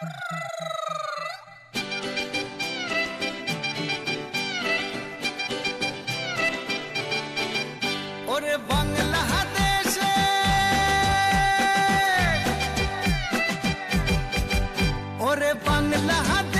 ওরে বাংলাদেশে। ওরে বাংলাদেশের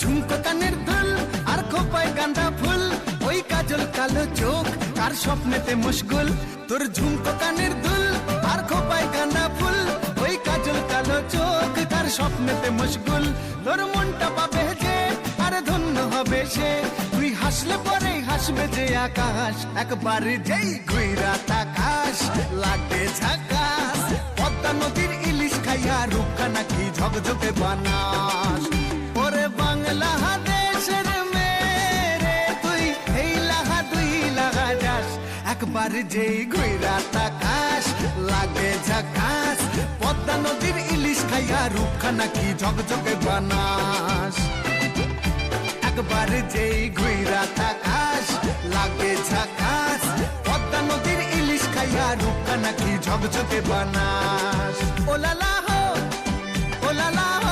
ঝুমকো কানের দুল, আর খোপায় ফুল। ওই কাজল কালো চোখ স্বপ্নেতে তোর ঝুমকো কানের দুল, আর খোপায় ফুল। ওই কাজল কালো চোখ, কার স্বপ্নেতে তোর মনটা পাবে যে, আর ধন্য হবে সে। তুই হাসলে পরে হাসবে যে আকাশ। একবার যেই ঘুইরা তাকাশ লাগে ঝাকাস। পদ্মা নদীর ইলিশ খাইয়া রূপখানা কি ঝকঝকে বানাস। লাহা একবার যেই ঘুইরা তাকাস, লাগে ঝাকাস, পদ্মা নদীর ইলিশ খাইয়া রূপখানা কি ঝকঝকে বানাস। একবার যেই ঘুইরা তাকাস, লাগে ঝাকাস, পদ্মা নদীর ইলিশ খাইয়া রূপখানা কি ঝকঝকে বানাস। ওলালা হো।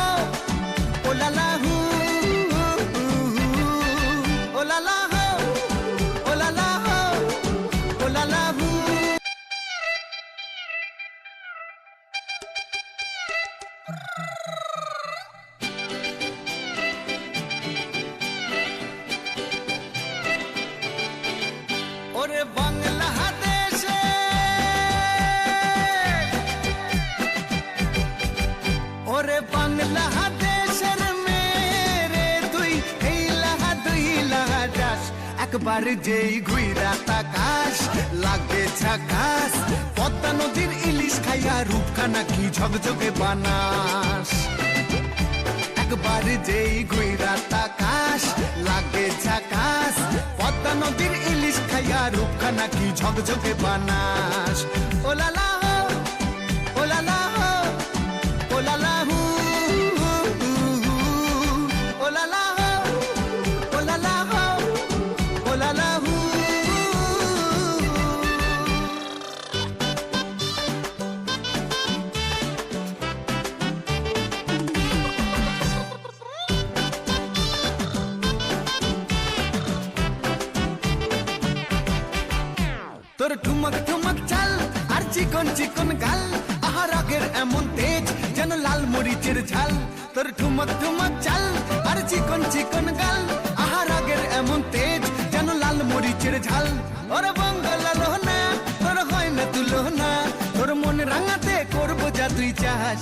ওরে বাংলাদেশে। ওরে বাংলাদেশের মেরে তুই লাহা দুই লাহা যাস। একবার যেই ঘুইরা তাকাস লাগে ঝাকাস পদ্মা নদীর ইলিশ খাইয়া রূপখানা কি ঝকঝকে বানাস? একবার যেই ঘুইরা তাকাস, লাগে ঝাকাস। পদ্মা নদীর ইলিশ খাইয়া রূপখানা কি ঝকঝকে বানাস? ও হো ঠুমক ঠুমক চাল, আর চিকন চিকন গাল। আহা আগের এমন তেজ যেন লাল মরিচের ঝাল। তোর ঠুমক ঠুমক চাল, আর চিকন চিকন গাল। আহা আগের এমন তেজ যেন লাল মরিচের ঝাল। ওর বঙ্গলা লোহনা তোর হয় না তুলনা তোর মন রাঙাতে করব যা তুই চাস।